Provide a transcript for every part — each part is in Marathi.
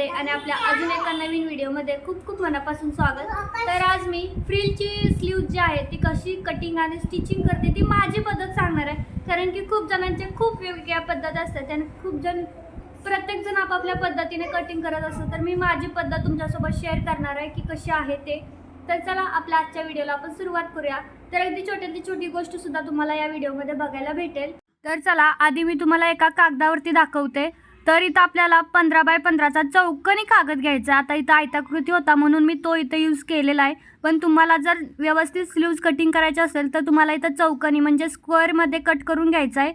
चॅनलमध्ये आणि आपल्या अजून एका नवीन व्हिडिओमध्ये खूप खूप मनापासून स्वागत. तर आज मी फ्रिलची स्लीव जी आहे ती कशी कटिंग आणि स्टिचिंग करते ती माझी पद्धत सांगणार आहे. कारण की खूप जणांचे खूप वेगवेगळ्या पद्धत असतात आणि खूप जण प्रत्येक जण आपापल्या पद्धतीने कटिंग करत असतो तर मी माझी पद्धत तुमच्यासोबत शेअर करणार आहे की कशी आहे ते. तर चला आपल्या आजच्या व्हिडिओला आपण सुरुवात करूया. तर अगदी छोट्यातली छोटी गोष्ट सुद्धा तुम्हाला या व्हिडिओमध्ये बघायला भेटेल. तर चला आधी मी तुम्हाला एका कागदावरती दाखवते. तर इथं आपल्याला पंधरा बाय पंधराचा चौकनी कागद घ्यायचा आता इथं आयताकृती होता म्हणून मी तो इथं यूज केलेला आहे. पण तुम्हाला जर व्यवस्थित स्लीव्ज कटिंग करायचे असेल तर तुम्हाला इथं चौकनी म्हणजे स्क्वेअरमध्ये कट करून घ्यायचं आहे.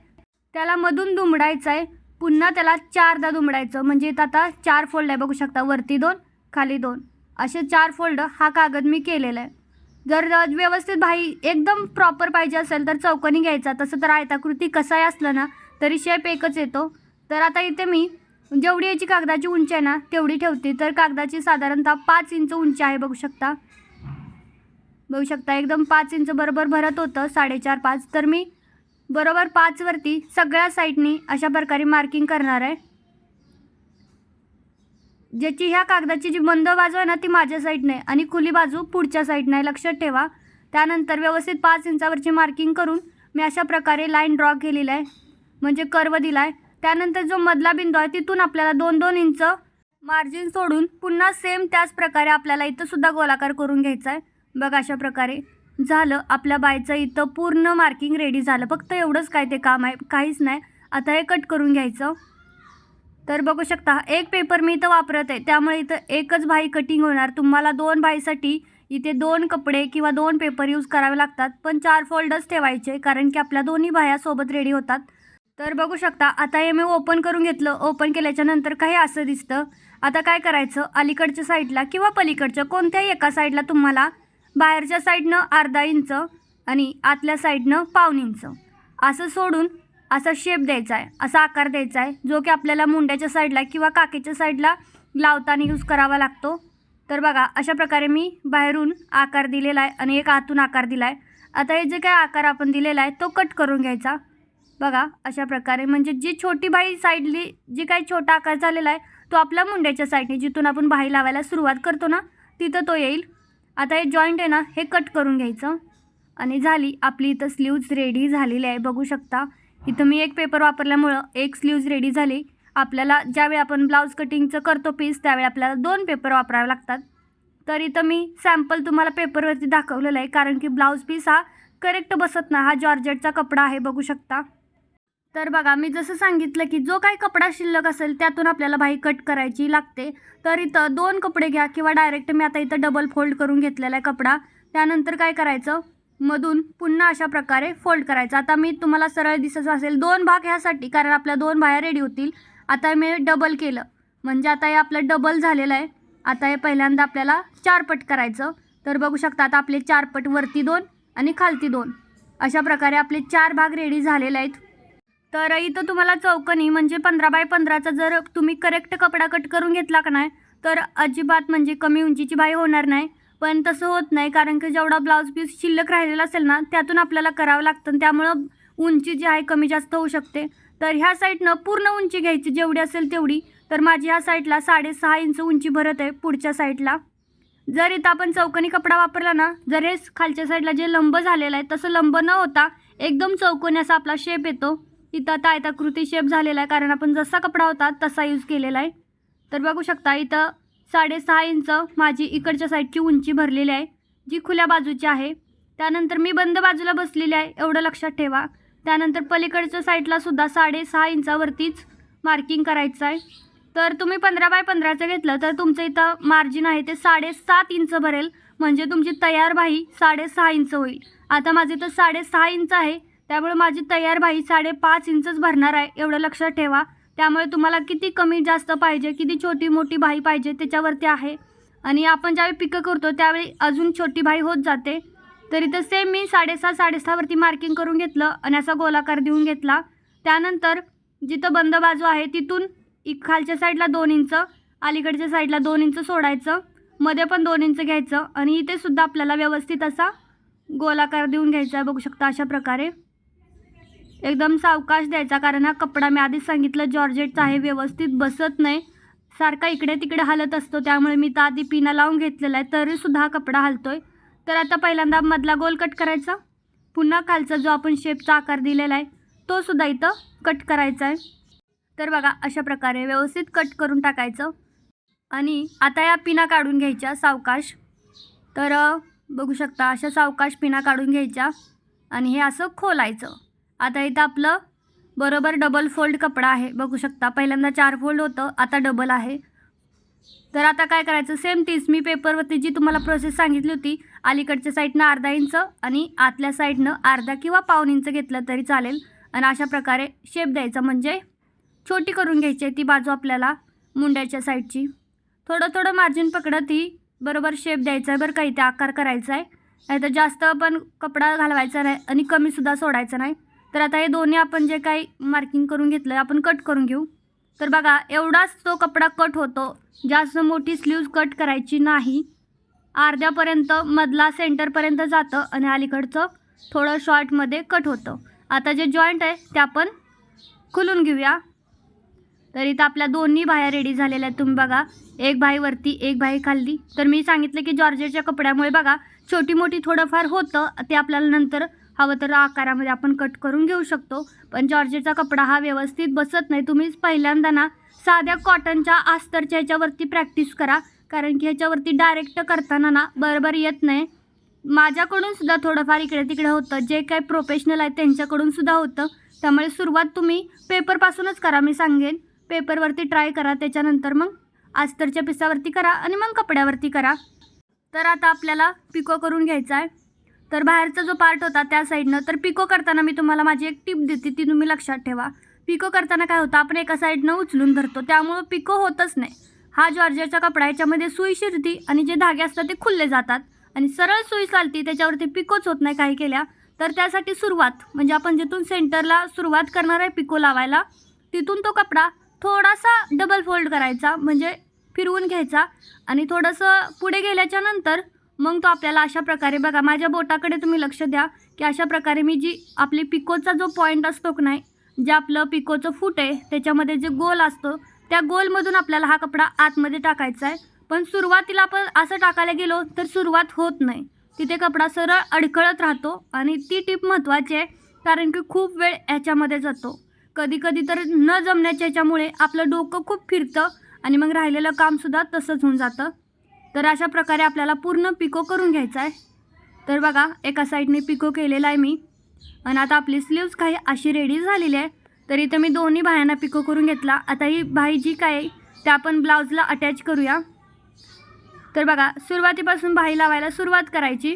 त्याला मधून दुमडायचं आहे. पुन्हा त्याला चारदा दुमडायचं. म्हणजे इथं आता चार फोल्ड आहे. बघू शकता वरती दोन खाली दोन. असे चार फोल्ड हा कागद मी केलेला आहे. जर व्यवस्थित भाई एकदम प्रॉपर पाहिजे असेल तर चौकनी घ्यायचा. तसं तर आयताकृती कसाही असलं ना तरी शेप एकच येतो. तर आता इथे मी जेवढी याची कागदाची उंची आहे ना तेवढी ठेवते. तर कागदाची साधारणतः पाच इंच उंची आहे बघू शकता. बघू शकता एकदम पाच इंच बरोबर भरत होतं साडेचार पाच. तर मी बरोबर पाचवरती सगळ्या साईडनी अशा प्रकारे मार्किंग करणार आहे. ज्याची ह्या कागदाची जी बंद बाजू आहे ना ती माझ्या साईडने आणि खुली बाजू पुढच्या साईडनं आहे, लक्षात ठेवा. त्यानंतर व्यवस्थित पाच इंचावरची मार्किंग करून मी अशा प्रकारे लाईन ड्रॉ केलेला आहे. म्हणजे कर्व दिला आहे त्यानंतर जो मधला बिंदू आहे तिथून आपल्याला दोन दोन इंच मार्जिन सोडून पुन्हा सेम त्याच प्रकारे आपल्याला इथं सुद्धा गोलाकार करून घ्यायचा आहे. बघा अशा प्रकारे झालं. आपल्या बायचं इथं पूर्ण मार्किंग रेडी झालं. फक्त एवढंच काय ते काम आहे. काहीच नाही. आता हे कट करून घ्यायचं. तर बघू शकता एक पेपर मी इथं वापरत आहे. त्यामुळे इथं एकच भाई कटिंग होणार. तुम्हाला दोन भाईसाठी इथे दोन कपडे किंवा दोन पेपर यूज करावे लागतात. पण चार फोल्डर्स ठेवायचे कारण की आपल्या दोन्ही भाया सोबत रेडी होतात. तर बघू शकता आता हे मी ओपन करून घेतलं. ओपन केल्याच्यानंतर काही असं दिसतं. आता काय करायचं? अलीकडच्या साईडला किंवा पलीकडच्या कोणत्याही एका साईडला तुम्हाला बाहेरच्या साईडनं अर्धा इंच आणि आतल्या साईडनं पाऊन इंच असं सोडून असा शेप द्यायचा आहे असा आकार द्यायचा आहे जो की आपल्याला मुंड्याच्या साईडला किंवा काकीच्या साईडला लावताना यूज करावा लागतो. तर बघा अशा प्रकारे मी बाहेरून आकार दिलेला आहे आणि एक आतून आकार दिला आहे आता हे जे काय आकार आपण दिलेला आहे तो कट करून घ्यायचा. बघा अशा प्रकारे म्हणजे जी छोटी बाई साईडली जी काही छोटा आकार झालेला आहे तो आपल्या मुंड्याच्या साईडने जिथून आपण बाही लावायला सुरुवात करतो ना तिथं तो येईल. आता हे जॉईंट आहे ना हे कट करून घ्यायचं. आणि झाली आपली इथं स्लीव्ज रेडी झालेली आहे बघू शकता. इथं मी एक पेपर वापरल्यामुळं एक स्लीव्ज रेडी झाली. आपल्याला ज्यावेळी आपण ब्लाऊज कटिंगचं करतो पीस त्यावेळी आपल्याला दोन पेपर वापरावे लागतात. तर इथं मी सॅम्पल तुम्हाला पेपरवरती दाखवलेलं आहे कारण की ब्लाऊज पीस हा करेक्ट बसत ना हा जॉर्जेटचा कपडा आहे बघू शकता. तर बघा मी जसं सांगितलं की जो काही कपडा शिल्लक असेल त्यातून आपल्याला बाई कट करायची लागते. तर इथं दोन कपडे घ्या किंवा डायरेक्ट मी आता इथं डबल फोल्ड करून घेतलेला आहे कपडा. त्यानंतर काय करायचं? मधून पुन्हा अशा प्रकारे फोल्ड करायचं. आता मी तुम्हाला सरळ दिसत असेल दोन भाग ह्यासाठी कारण आपल्या दोन बाया रेडी होतील. आता मी डबल केलं. म्हणजे आता हे आपलं डबल झालेलं आहे. आता हे पहिल्यांदा आपल्याला चार पट करायचं. तर बघू शकता आता आपले चार पट वरती दोन आणि खालती दोन. अशा प्रकारे आपले चार भाग रेडी झालेले आहेत. तर इथं तुम्हाला चौकनी म्हणजे पंधरा बाय पंधराचा जर तुम्ही करेक्ट कपडा कट करून घेतला का नाही तर अजिबात म्हणजे कमी उंचीची बाई होणार नाही. पण तसं होत नाही कारण की जेवढा ब्लाऊज पीस शिल्लक राहिलेला असेल ना त्यातून आपल्याला करावं लागतं त्यामुळं उंची जी आहे कमी जास्त होऊ शकते. तर ह्या साईडनं पूर्ण उंची घ्यायची जेवढी असेल तेवढी. तर माझी ह्या साईडला साडेसहा इंच उंची भरत आहे पुढच्या साईडला जर इथं आपण चौकोनी कपडा वापरला ना जर हे खालच्या साईडला जे लंब झालेलं आहे तसं लंब न होता एकदम चौकोनी असा आपला शेप येतो. इथं आता आयताकृती शेप झालेला आहे. कारण आपण जसा कपडा होता तसा यूज केलेला आहे. तर बघू शकता इथं साडेसहा इंच माझी इकडच्या साईडची उंची भरलेली आहे जी खुल्या बाजूची आहे. त्यानंतर मी बंद बाजूला बसलेली आहे एवढं लक्षात ठेवा. त्यानंतर पलीकडच्या साईडलासुद्धा साडेसहा इंचावरतीच मार्किंग करायचं आहे. तर तुम्ही पंधरा बाय पंधराचं घेतलं तर तुमचं इथं मार्जिन आहे ते साडेसात इंच भरेल. म्हणजे तुमची तयार बाही साडेसहा इंच होईल. आता माझं इथं साडेसहा इंच आहे. त्यामुळे माझी तयार बाही साडेपाच इंचच भरणार आहे एवढं लक्षात ठेवा. त्यामुळे तुम्हाला किती कमी जास्त पाहिजे किती छोटी मोठी बाही पाहिजे त्याच्यावरती आहे. आणि आपण ज्यावेळी पिकं करतो त्यावेळी अजून छोटी बाही होत जाते. तरी तर सेम मी साडेसहा साडेसहावरती मार्किंग करून घेतलं आणि असा गोलाकार देऊन घेतला. त्यानंतर जिथं बंद बाजू आहे तिथून इ खालच्या साईडला दोन इंच अलीकडच्या साईडला दोन इंच सोडायचं. मध्ये पण दोन इंच घ्यायचं. आणि इथे सुद्धा आपल्याला व्यवस्थित असा गोलाकार देऊन घ्यायचा आहे बघू शकता अशा प्रकारे. एकदम सावकाश द्यायचा कारण हा कपडा मी आधीच सांगितलं जॉर्जेटचा आहे व्यवस्थित बसत नाही. सारखा इकडे तिकडे हलत असतो त्यामुळे मी तर आधी पिना लावून घेतलेला आहे तरीसुद्धा हा कपडा आहे तर आता पहिल्यांदा मधला गोल कट करायचा. पुन्हा खालचा जो आपण शेपचा आकार दिलेला आहे तोसुद्धा इथं कट करायचा आहे. तर बघा अशा प्रकारे व्यवस्थित कट करून टाकायचं. आणि आता या पिना काढून घ्यायच्या सावकाश. तर बघू शकता अशा सावकाश पिना काढून घ्यायच्या. आणि हे असं खोलायचं. आता इथं आपलं बरोबर डबल फोल्ड कपडा आहे. बघू शकता. पहिल्यांदा चार फोल्ड होतं. आता डबल आहे. तर आता काय करायचं? सेम तीच. मी पेपरवरती जी तुम्हाला प्रोसेस सांगितली होती अलीकडच्या साईडनं अर्धा इंच आणि आतल्या साईडनं अर्धा किंवा पाऊन इंच घेतलं तरी चालेल. आणि अशा प्रकारे शेप द्यायचा. म्हणजे छोटी करून घ्यायची आहे ती बाजू आपल्याला मुंड्याच्या साईडची थोडं थोडं मार्जिन पकडत ही बरोबर शेप द्यायचा आहे. बरं का इथे आकार करायचा आहे. नाही तर जास्त पण कपडा घालवायचा नाही आणि कमीसुद्धा सोडायचा नाही. तर आता हे दोन्ही आपण जे काही मार्किंग करून घेतलं आपण कट करून घेऊ. तर बघा एवढाच तो कपडा कट होतो. जास्त मोठी स्लीव्ज कट करायची नाही. अर्ध्यापर्यंत मधला सेंटरपर्यंत जातं आणि अलीकडचं थोडं शॉर्टमध्ये कट होतं. आता जे जॉईंट आहे ते आपण खुलून घेऊया. तर इथं आपल्या दोन्ही बाह्या रेडी झालेल्या आहेत. तुम्ही बघा एक बाई वरती एक बाई खाल्ली तर मी सांगितलं की जॉर्जेटच्या कपड्यामुळे बघा छोटी मोठी थोडंफार होतं ते आपल्याला नंतर हवं तर आकारामध्ये आपण कट करून घेऊ शकतो. पण जॉर्जेटचा कपडा हा व्यवस्थित बसत नाही. तुम्हीच पहिल्यांदा ना साध्या कॉटनच्या आस्तरच्या ह्याच्यावरती प्रॅक्टिस करा. कारण की ह्याच्यावरती डायरेक्ट करताना ना बरोबर येत नाही. माझ्याकडून सुद्धा थोडंफार इकडे तिकडे होतं. जे काही प्रोफेशनल आहेत त्यांच्याकडून सुद्धा होतं. त्यामुळे सुरुवात तुम्ही पेपरपासूनच करा मी सांगेन. पेपरवरती ट्राय करा. त्याच्यानंतर मग आस्तरच्या पिसावरती करा आणि मग कपड्यावरती करा. तर आता आपल्याला पिको करून घ्यायचा आहे. तर बाहेरचा जो पार्ट होता त्या साईडनं तर पिको करताना मी तुम्हाला माझी एक टिप देते ती तुम्ही लक्षात ठेवा. पिको करताना काय होतं आपण एका साईडनं उचलून धरतो त्यामुळं पिको होतच नाही. हा जॉर्जरचा कपडा याच्यामध्ये सुई शिरती आणि जे धागे असतात ते खुलले जातात. आणि सरळ सुई चालती त्याच्यावरती पिकोच होत नाही काही केल्या. तर त्यासाठी सुरुवात म्हणजे आपण जिथून सेंटरला सुरुवात करणार आहे पिको लावायला तिथून तो कपडा थोडासा डबल फोल्ड करायचा म्हणजे फिरवून घ्यायचा. आणि थोडंसं पुढे गेल्याच्यानंतर मग तो आपल्याला अशा प्रकारे बघा माझ्या बोटाकडे तुम्ही लक्ष द्या की अशा प्रकारे मी जी आपली पिकोचा जो पॉईंट असतो की नाही जे आपलं पिकोचं फूट आहे त्याच्यामध्ये जे गोल असतो त्या गोलमधून आपल्याला हा कपडा आतमध्ये टाकायचा आहे. पण सुरुवातीला आपण असं टाकायला गेलो तर सुरुवात होत नाही. तिथे कपडा सरळ अडखळत राहतो आणि ती टीप महत्त्वाची आहे कारण की खूप वेळ याच्यामध्ये जातो. कधी कधी तर न जमण्याच्या याच्यामुळे आपलं डोकं खूप फिरतं आणि मग राहिलेलं कामसुद्धा तसंच होऊन जातं. तर अशा प्रकारे आपल्याला पूर्ण पिको करून घ्यायचा आहे. तर बघा एका साईडने पिको केलेला आहे मी. आणि आता आपली स्लीव्ज काही अशी रेडी झालेली आहे. तर इथं मी दोन्ही बाह्यांना पिको करून घेतला. आता ही बाही जी काय आहे आपण ब्लाऊजला अटॅच करूया. तर बघा सुरुवातीपासून बाही लावायला सुरुवात करायची.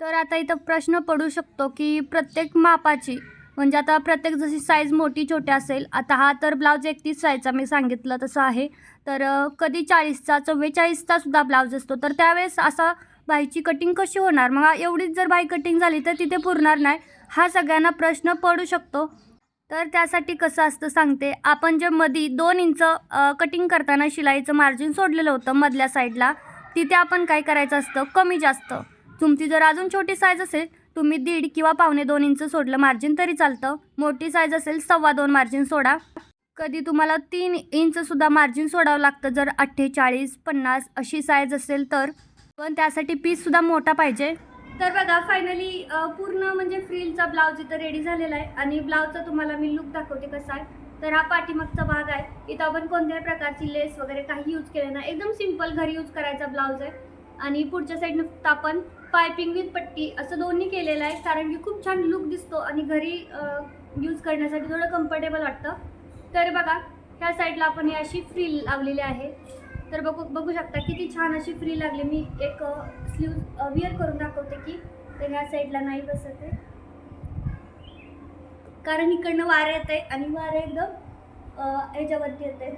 तर आता इथं प्रश्न पडू शकतो की प्रत्येक मापाची म्हणजे आता प्रत्येक जशी साईज मोठी छोटी असेल आता हा तर ब्लाऊज एकतीस साईजचा मी सांगितलं तसं आहे. तर कधी चाळीसचा चव्वेचाळीसचा सुद्धा ब्लाऊज असतो. तर त्यावेळेस असा बाईची कटिंग कशी होणार? मग एवढीच जर बाई कटिंग झाली तर तिथे पुरणार नाही. हा सगळ्यांना प्रश्न पडू शकतो. तर त्यासाठी कसं असतं सांगते. आपण जे मधी दोन इंच कटिंग करताना शिलाईचं मार्जिन सोडलेलं होतं मधल्या साईडला तिथे आपण काय करायचं असतं? कमी जास्त. तुमची जर अजून छोटी साईज असेल तुम्ही दीड किंवा पावणे दोन इंच सोडलं मार्जिन तरी चालतं. मोठी साईज असेल सव्वा दोन मार्जिन सोडा. कधी तुम्हाला तीन इंचसुद्धा मार्जिन सोडावं लागतं जर अठ्ठेचाळीस पन्नास अशी साईज असेल तर. पण त्यासाठी पीससुद्धा मोठा पाहिजे. तर बघा फायनली पूर्ण म्हणजे फ्रीलचा ब्लाऊज इथं रेडी झालेला आहे. आणि ब्लाऊजचा तुम्हाला मी लुक दाखवते कसा आहे. तर हा पाठीमागचा भाग आहे. इथं आपण कोणत्याही प्रकारची लेस वगैरे काही यूज केलं नाही. एकदम सिंपल घरी यूज करायचा ब्लाऊज आहे. आणि पुढच्या साईडनं फक्त आपण पायपिंग विथ पट्टी असं दोन्ही केलेलं आहे. कारण की खूप छान लुक दिसतो आणि घरी यूज करण्यासाठी थोडं कम्फर्टेबल वाटतं. तर बघा ह्या साईडला आपण ही अशी फ्री लावलेली आहे. तर बघू बघू शकता किती छान अशी फ्री लागली. मी एक स्लीव विअर करून दाखवते की तर ह्या साईडला नाही बसत आहे. कारण इकडनं वारं येत आहे आणि वारं एकदम अ, ह्याच्यावरती येते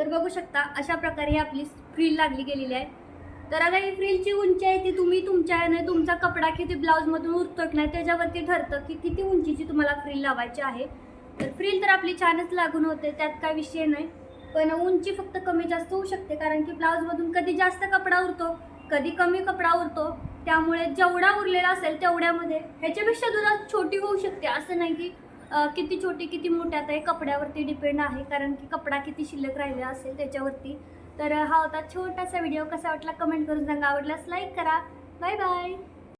तर बघू शकता अशा प्रकारे ही आपली फ्रील लागली गेलेली आहे. तर आता ही फ्रीलची उंची आहे ती तुम्ही तुमच्या ह्याने तुमचा कपडा किती ब्लाऊजमधून उरतो की नाही त्याच्यावरती ठरतं की किती उंचीची तुम्हाला फ्रील लावायची आहे. तर फ्रील तर आपली छानच लागून होते त्यात काय विषय नाही. पण उंची फक्त कमी जास्त होऊ शकते कारण की ब्लाऊजमधून कधी जास्त कपडा उरतो कधी कमी कपडा उरतो. त्यामुळे जेवढा उरलेला असेल तेवढ्यामध्ये ह्याच्यापेक्षा दुधात छोटी होऊ शकते असं नाही की किती छोटी किती मोठ्या आता हे कपड्यावरती डिपेंड आहे. कारण की कपडा किती शिल्लक राहिला असेल त्याच्यावरती. तर हा होता छोटासा व्हिडिओ कसा वाटला? कमेंट करून सांगा. आवडल्यास लाईक करा. Bye bye